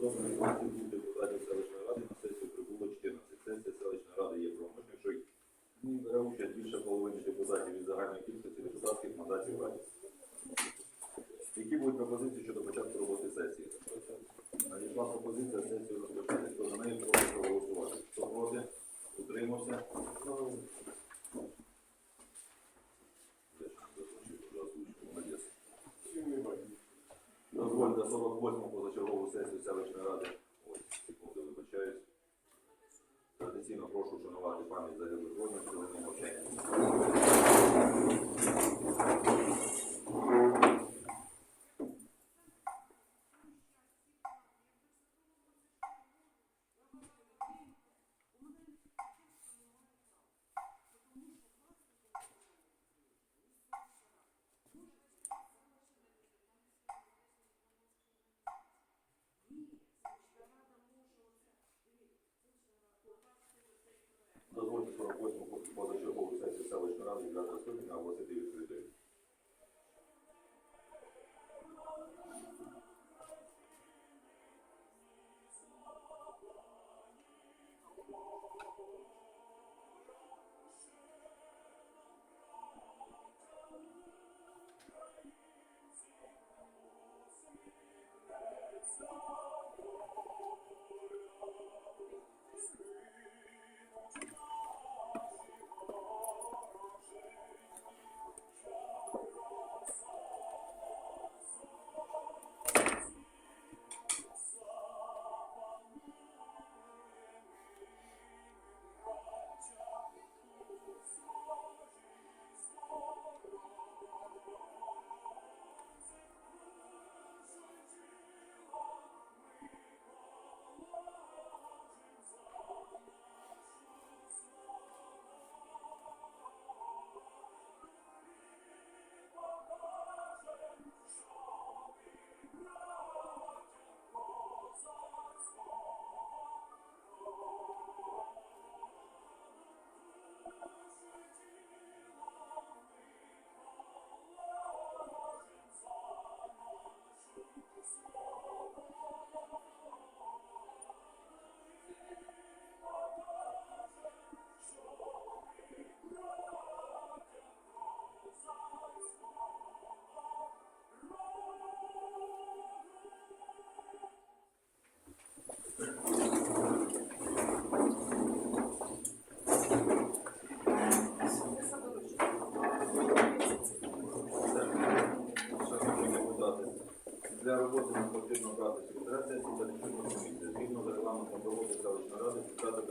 Інформацію депутатів селищної ради на сесію прибуло 14. Сесія селищної ради є правомочною, що більше половини депутатів від загальної кількості депутатських мандатів раді. Які будуть пропозиції щодо початку роботи сесії? Надійшла пропозиція сесію розпочати. Хто за неї прошу проголосувати. Утримався? Дозвольте 48-му позачергову сесію селищної ради. Ось, секунду, вибачаюсь. Традиційно прошу вшанувати пам'ять загиблих воїнів хвилиною мовчання. Дозвольте 48-му позачергову сесію селищної ради 9 скликання оголосити відкритою.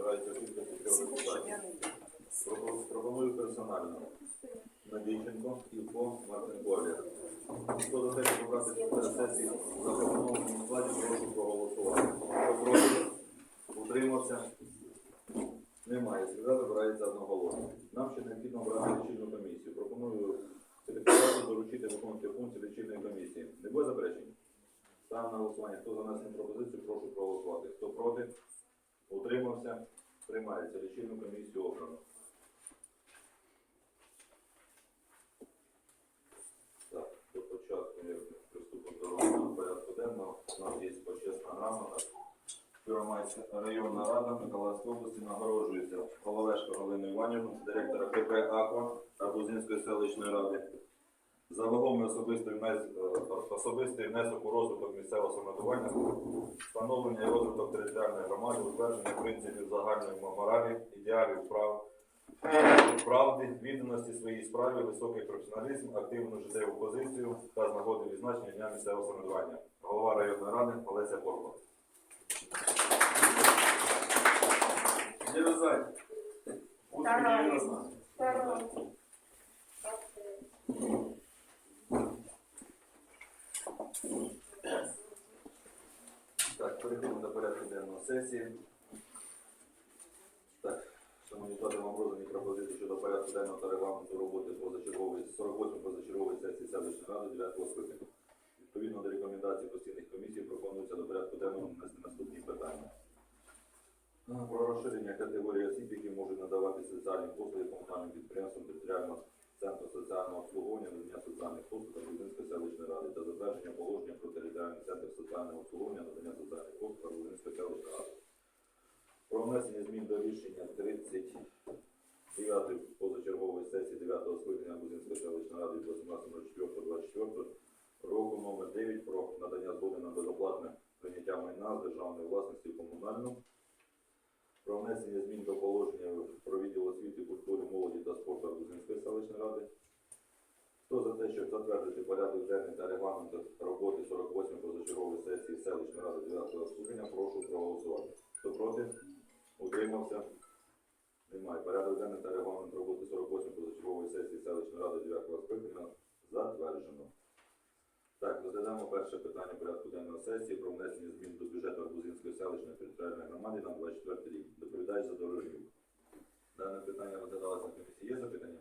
Кількості трьох депутатів. Пропо- Пропоную персонально. Надійченко, Івко, Мартин Колір. Хто за те, щоб обрати секретаря сесії в запропонованому складі, прошу проголосувати. Хто проти? Утримався? Немає. Секретар вибирається одноголосно. Нам ще необхідно обрати лічильну комісію. Пропоную секретарю доручити виконувати функції лічильної комісії. Не буде заперечень? Ставимо на голосування. Хто за внесення пропозицію, прошу проголосувати. Хто проти? Утримався? Приймається. Лічильну комісію обрано. Так, до початку ми приступимо до розгляду порядку денного. У нас є почесна грамота. Первомайська районна рада Миколаївської області нагороджується Головешко Галину Іванівну, директора КП «Аква» Арбузинської селищної ради. За вагомий особистий внес- е, особистий внесок у розвиток місцевого самоврядування, встановлення і розвиток територіальної громади, утвердження принципів загальної моралі, ідеалів прав, правди, відданості своїй справі, високий професіоналізм, активну життєву позицію та з нагоди відзначення Дня місцевого самоврядування. Голова районної ради Олеся Порба. Не вязать. Давай. Успіхів нас. Так, переходимо до порядку денного сесії. Так, шановні депутати, вам роздані пропозиції щодо порядку денного та регламенту роботи позачергової 48 позачергової сесії селищної ради 9 скликання. Відповідно до рекомендацій постійних комісій пропонується до порядку денного внести наступні питання. Ну, Про розширення категорії осіб, які можуть надавати соціальні послуги комунальним підприємствам територіального центру соціального обслуговування, надання соціальних послуг та Грузинської селищної ради та положення центр соціального обслуговування, надання соціальних послуг Лузинської селищної ради. Про внесення змін до рішення 39 позачергової сесії 9 скликання Лузинської селищної ради 18.04.24 року номер 9 про надання згоди на безоплатне прийняття майна з державної власності комунальну. Про внесення змін до положення про відділ освіти, культури, молоді та спорту Лузинської селищної ради. Хто за те, щоб затвердити порядок денний та регламент роботи 48 позачергової сесії селищної ради 9 скликання, прошу проголосувати. Хто проти? Утримався? Немає. Порядок денний та регламент роботи 48 позачергової сесії селищної ради 9 скликання затверджено. Так, розглядаємо перше питання порядку денного сесії про внесення змін до бюджету Арбузинської селищної територіальної громади на 24 рік. Доповідач за дорожню. Дане питання розглядалося на комісії. Є запитання?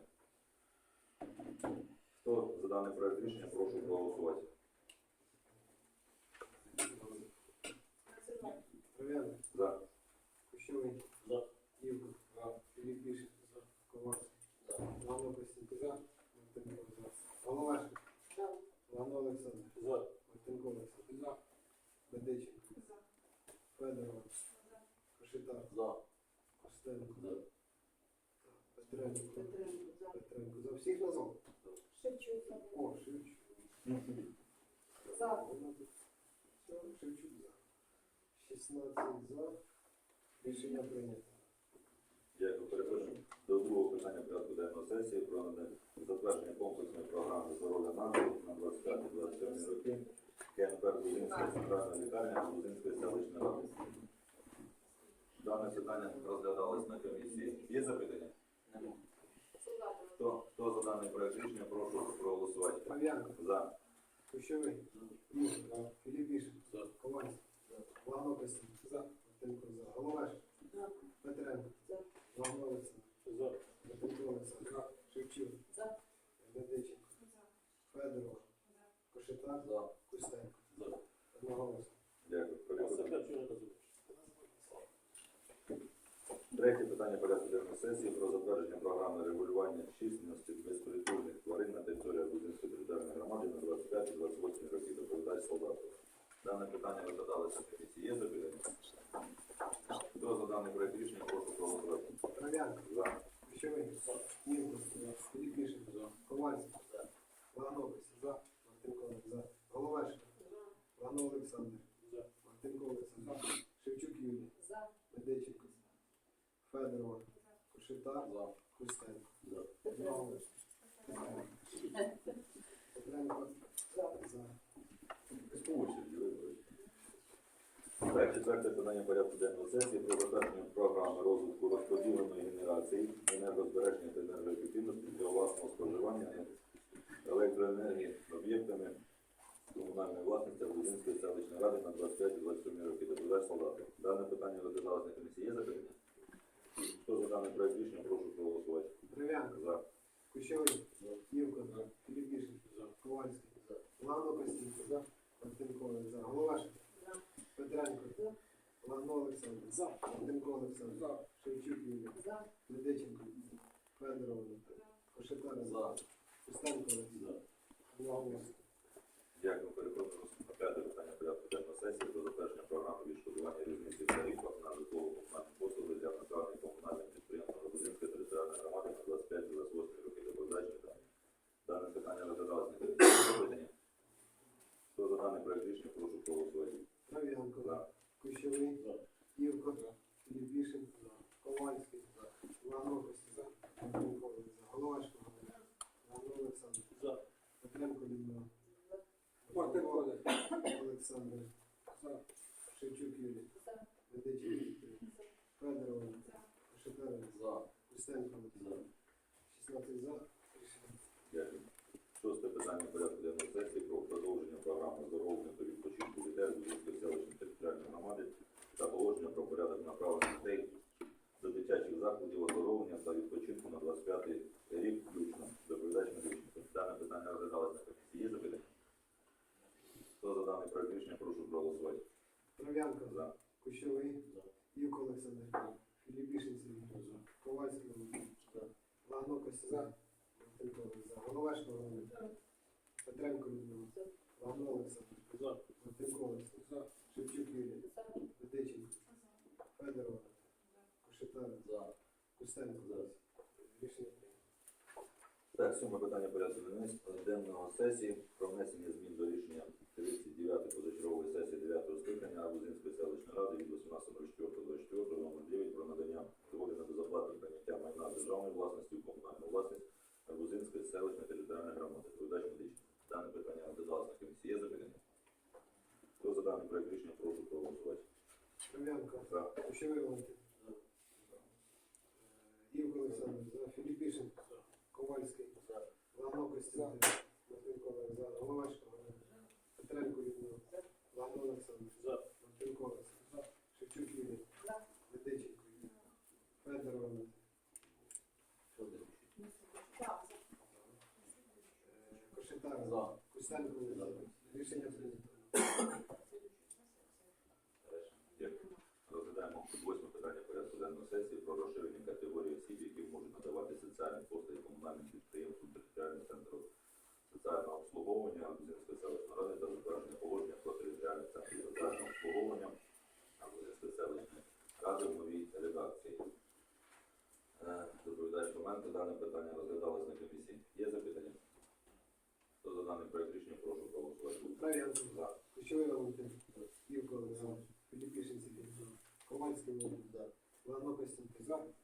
Хто за даний проект рішення, прошу проголосувати. За. Кущовий, За. Івко, Філіп Бішин, Ковак, Лано Костянко, за, Мартинко, за. Головашко, Лано Олександр, За. Мартинко Олександр, за. Медиченко, Федорова, Кошитар, За. Костенко, За. Петренко, Петренко, за всіх разом. Шевчук. О, Шевчук. За. Все, Шевчук за. 16 за. Рішення прийнято. Дякую. Переходимо до другого питання порядку денного сесії про затвердження комплексної програми здоров'я нації на 25-27 роки КНП Грузинська центральна лікарня Грузинської селищної ради. Дане питання розглядалось на комісії. Є запитання? Хто, хто за даний проект рішення, прошу проголосувати. Троян, За. Кущовий, Івко, Філіп Бішин, За. Ковальський, Лано Костянко, за. Мартинко, за. Головашко, Петренко, За. Лано За. Мартинко Олександр, Шевчук, За. Медиченко, Федорова, Кошетар, За. Кустенко, За. одноголосно. Дякую. Переходимо. Третє питання порядку денної сесії про затвердження програми регулювання численності безпритульних тварин на території Будинської територіальної громади на 25-28 роки. Доповідач солдату. Дане питання розглядалося в комісії. Є запитання? Хто за даний проект рішення, прошу проголосувати. Троян, За. Кущовий, Івко, Філіп Бішин, Ковальський, Лано Костянко, за. Мартинко за. Головашко, Лано Олександр, За. Мартинко Олександр, Шевчук Юрій, За. Медиченко, Федорова, Кошетар, За. Кустенко. За. Петренко, за. По очереді, виборочно. Так, четверте питання порядку денного сесії про затвердження програми розвитку розподіленої генерації, енергозбереження та енергоефективності для власного споживання електроенергії об'єктами комунальної власності Будинської селищної ради на 25-27 роки. Доповідач солдати. Дане питання розглядалося на комісії. Є запитання? Хто за даний проект рішення, прошу проголосувати. Дерев'янко, За. Кущовий, За. Івко, За. Філіп Бішин, За. Ковальський, За. Лано Костянко, за. Мартинко за. Головашко, За. Петренко, За. Лано Олександр, за. Мартинко Олександр, за. Шевчук Юрій, За. Медиченко, Федорова, Кошетар, за. Костенко За. Одноголосно. Дякую. Переходимо на п'яте питання порядку денного сесії до затвердження програми відшкодування різниці в тарифах на житлово-комунальні послуги для населення комунальним підприємством Рубузинської територіальної громади на 25-28 роки доповідачника. Дане питання розглядалося на комісії. Запитання? Хто за даний проект рішення, прошу проголосувати. Трав'янко, За. Кущовий, За. Івко, Філіп Бішин, Ковальський, Лано Костянко, Мартинко за. Головашко, Лано Олександр, За. Петренко Людмила, Мартинко Олександр, за. Шевчук Юрій, За. Медиченко, Федорова, Кошетар, За. Кустенко, За. 16 за. Дякую. Шосте питання порядку денної сесії про продовження програми здоров'я та відпочинку дітей селищної територіальної громади та положення про порядок направлення дітей до дитячих закладів оздоровлення та відпочинку на 25 рік включно. Доповідач. Дане питання на комісії. Є запитання? Хто за даний проект рішення, прошу проголосувати. Трав'янко, За. Кущовий, За. Івко Олександр, Філіп Бішин Сергій, Ковальський, Мартинко за. Головашко Галина, Петренко Людмила, Лагно Олександр, За. Мартинко Олександр, Шевчук Юрій, За. Федорова, Кошетар, За. Кустенко. За. Рішення прийнято. Так, сьоме питання порядку денного сесії про внесення змін до рішення 39 позачергової сесії 9 скликання Абузинської селищної ради від 18.04.24 номер 9 про надання згоди на безоплатне прийняття майна державної власності у комунальну власність Абузинської селищної територіальної громади. Відповідач медичний. Дане питання розглядалось на комісії. Є запитання? Хто за даний проект рішення прошу проголосувати. Крив'янко, За. Кущовий Валентин. Івко Олександр, за. Філіпішин, Ковальський, Лагно Костянтин, Мартинко Олег, за. Головешко. Петренко Людмила, Лагно Олександр, За. Мартинко Олег, Шевчук Юрій, Медиченко Юрій, Федорова Валентин. Е, Кошетар, За. Кустенко Олег. Рішення прийнято. Дякую. Розглядаємо восьме питання порядку денного сесії про розширення категорії осіб, які можуть надавати соціальні послуги комунальним підприємствам територіальних центрів соціального обслуговування Абузинської селищної ради та затвердження положення про територіальні центри соціального обслуговування Абузинської селищної ради в новій редакції. Е, Доповідач моменту дане питання розглядалось на комісії. Є запитання? Хто за даний проект рішення прошу проголосувати. Троянко, За. Ключовий Валентин, Івко Олександр, Філіпішин Сергій, За.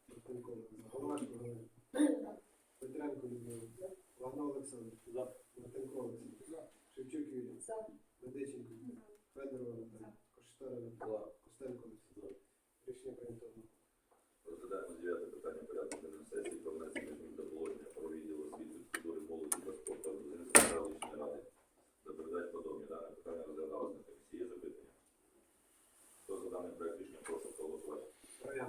Мартинко Олег, за. Галина. Петренко Людмила, Лагно Олександр, За. Мартинко Олександр, Шевчук Юрій, Медиченко, Федорова Наталя, Коштара За. Костенко Олександр. Рішення прийнято. Розглядаємо дев'яте питання порядку денної сесії про внесення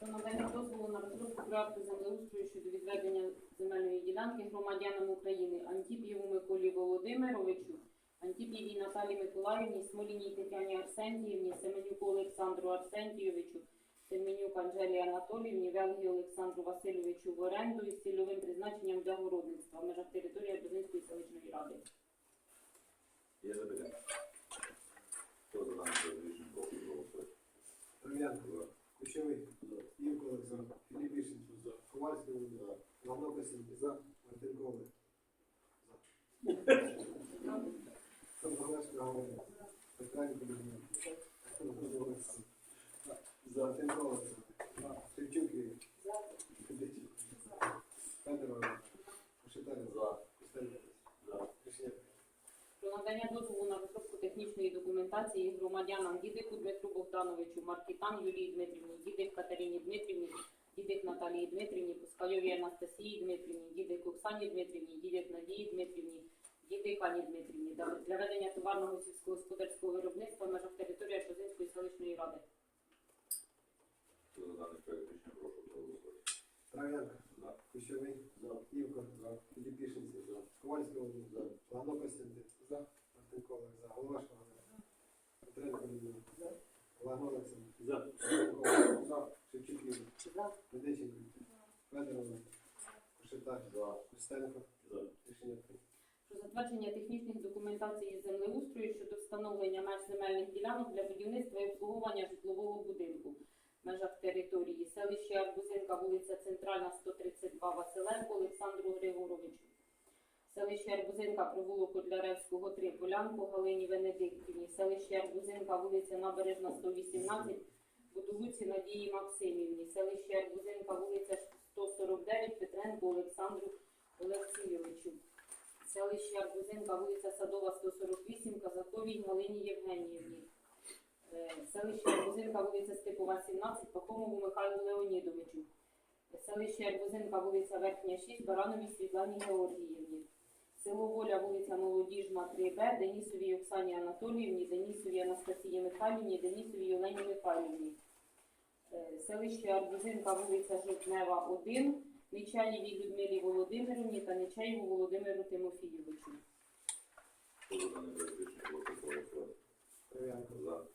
Про надання дозволу на розробку проекту землеустрою щодо відведення земельної ділянки громадянам України Антіп'єву Миколі Володимировичу, Антіп'євій Наталії Миколаївні, Смоліній Тетяні Арсентіївні, Семенюку Олександру Арсентійовичу, Семенюк Анжелії Анатоліївні, Велгі Олександру Васильовичу в оренду із цільовим призначенням для городництва в межах території Бердинської селищної ради. Є запитання? Хто за даний проект рішення Івко Олександр, Філіпішин, Ковальський Володимир, Лагно Костянтин, за. Мартинко Олег. За. Олександр. За. За. Про надання дозволу на розробку технічної документації громадянам Дідику Дмитру Богдановичу, Маркітан Юлії Дмитрівні, Дідик Катерині Дмитрівні, Дідик Наталії Дмитрівні, Пускальовій Анастасії Дмитрівні, Дідик Оксані Дмитрівні, Дідик Надії Дмитрівні, Дідик Ані Дмитрівні для ведення товарного сільськогосподарського виробництва в межах території Арбузинської селищної ради. Хто за даний проект рішення прошу проголосувати? Троянко. За. Кущовий. За. Володимир. За. Лагно Костянтин. За. Мартинко Олег. За. Головашко Галина. Петренко Людмила. За. Лагно Олександр. За. За. Шевчук Юрій. За. Медиченко. Федорова. Кошетар. За. Костенко. За. Рішення прийнято. Про затвердження технічних документацій із землеустрою щодо встановлення меж земельних ділянок для будівництва і обслуговування житлового будинку в межах території селище Арбузинка, вулиця Центральна, 132 Василенко Олександру Григоровичу. Селище Арбузинка, провулок Котляревського, 3 Полянку Галині Венедиктівні. Селище Арбузинка, вулиця Набережна, 118 Будовуці Надії Максимівні. Селище Арбузинка, вулиця 149 Петренко Олександру Олексійовичу. Селище Арбузинка, вулиця Садова, 148, Казаковій Галині Євгеніївні. Е, Селище Арбузинка, вулиця Степова, 17, Пахомову Михайлу Леонідовичу. Селище Арбузинка, вулиця Верхня, 6, Барановій Світлані Георгіївні. Село Воля, вулиця Молоді Молодіжна 3Б, Денісовій Оксані Анатоліївні, Денісовій Анастасії Михайлівні, Денісовій Олені Михайлівні. Е, Селище Арбузинка, вулиця Жовтнева, 1, Нечаєвій Людмилі Володимирівні та Нечаєву Володимиру Тимофійовичу. Хто за проект рішення прошу проголосувати. Кривенко, За.